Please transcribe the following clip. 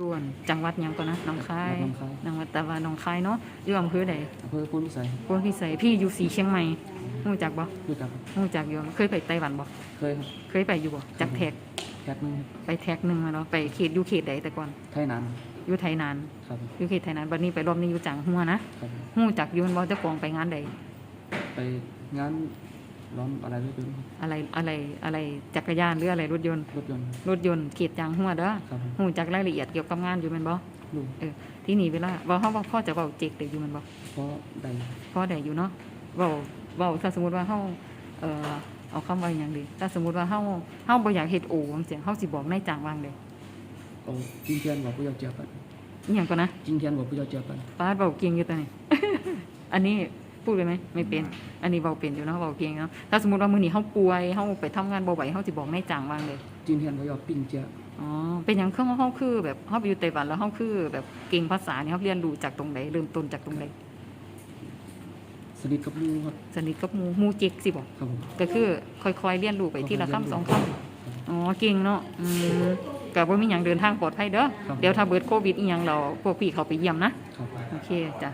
ด่วนจังหวัดหยังก่อนนะหนองคายจังหวัดหนองคายจังหวัดตะวันหนองคายเนาะอยู่อำเภอใดอำเภอพุนพิสัยพวกพี่ใส่พี่อยู่สีเชียงใหม่รู้จักบ่รู้จักรู้จักอยู่เคยไปไต้หวันบ่เคยครับเคยไปอยู่บ่จักแท็กแคทนึงไปแท็กหนึงมาเนาะไปเขตอยู่เขตใดแต่ก่อนไทยนานอยู่ไทยนานครับอยู่เขตไทยนานบัดนี้ไปรอบนี้อยู่จังหัวนะครับ รู้จักอยู่มันบ่เจ้าของไปงานใดไปงาน ร้มอะไรรถยนต์อะไรอะไรอะไรจักรยานหรืออะไรรถยนต์รถยนต์รถยนต์ขีดยางหัวเด้อหูจักรายละเอียดเกี่ยวกับงานอยู่มันบ่เออที่นี่เวลาบอกเขาบอพ่อจะเบอกเจ๊กเด็กอยู่มันบอพ่อได้พ่อได้อยู่เนาะเบาเบอกถ้าสมมติว่าเขาเออเอาคำว่าอย่างดีถ้าสมมติว่าเขาเขาบออยากเห็ดโอ่งเสียเขาสิบอกนายจ้างว่างเลยโอ้จรินเทียนบอกผู้ยาเจียบกันอย่างก่นนะกินเทียนบอกผู้ยาเจียบกันป้าบอกเกียงอยู่ตอนนี้อันนี้ พูดเลยไหมไม่เป็น อันนี้เบาเป็นอยู่นะเบาเพียงเนาะถ้าสมมติว่ามือหนีเข้าป่วยเข้าไปทำงานเบาไหวเข้าจะบอกแม่จ้างว่างเลยจีนเฮียนพยอปิงเจ้าอ๋อเป็นอย่างเครื่องเข้าคือ แบบเข้าไปอยู่ไต้หวันแล้วเขาคือ แบบเก่งภาษาเนี่ยเขาเรียนรู้จากตรงไหนเริ่มต้นจากตรงไหนสนิทกับมูครับสนิทกับมูมูเจ็กสิบอกครับผมก็คือค่อยๆเรียนรู้ไปที่ละคำสองคำอ๋อเก่งเนาะอืมกับว่ามีอย่างเดินทางปลอดภัยเด้อเดี๋ยวถ้าเบิดโควิดอีกอย่างเราพวกพี่เขาไปเยี่ยมนะโอเคจ้ะ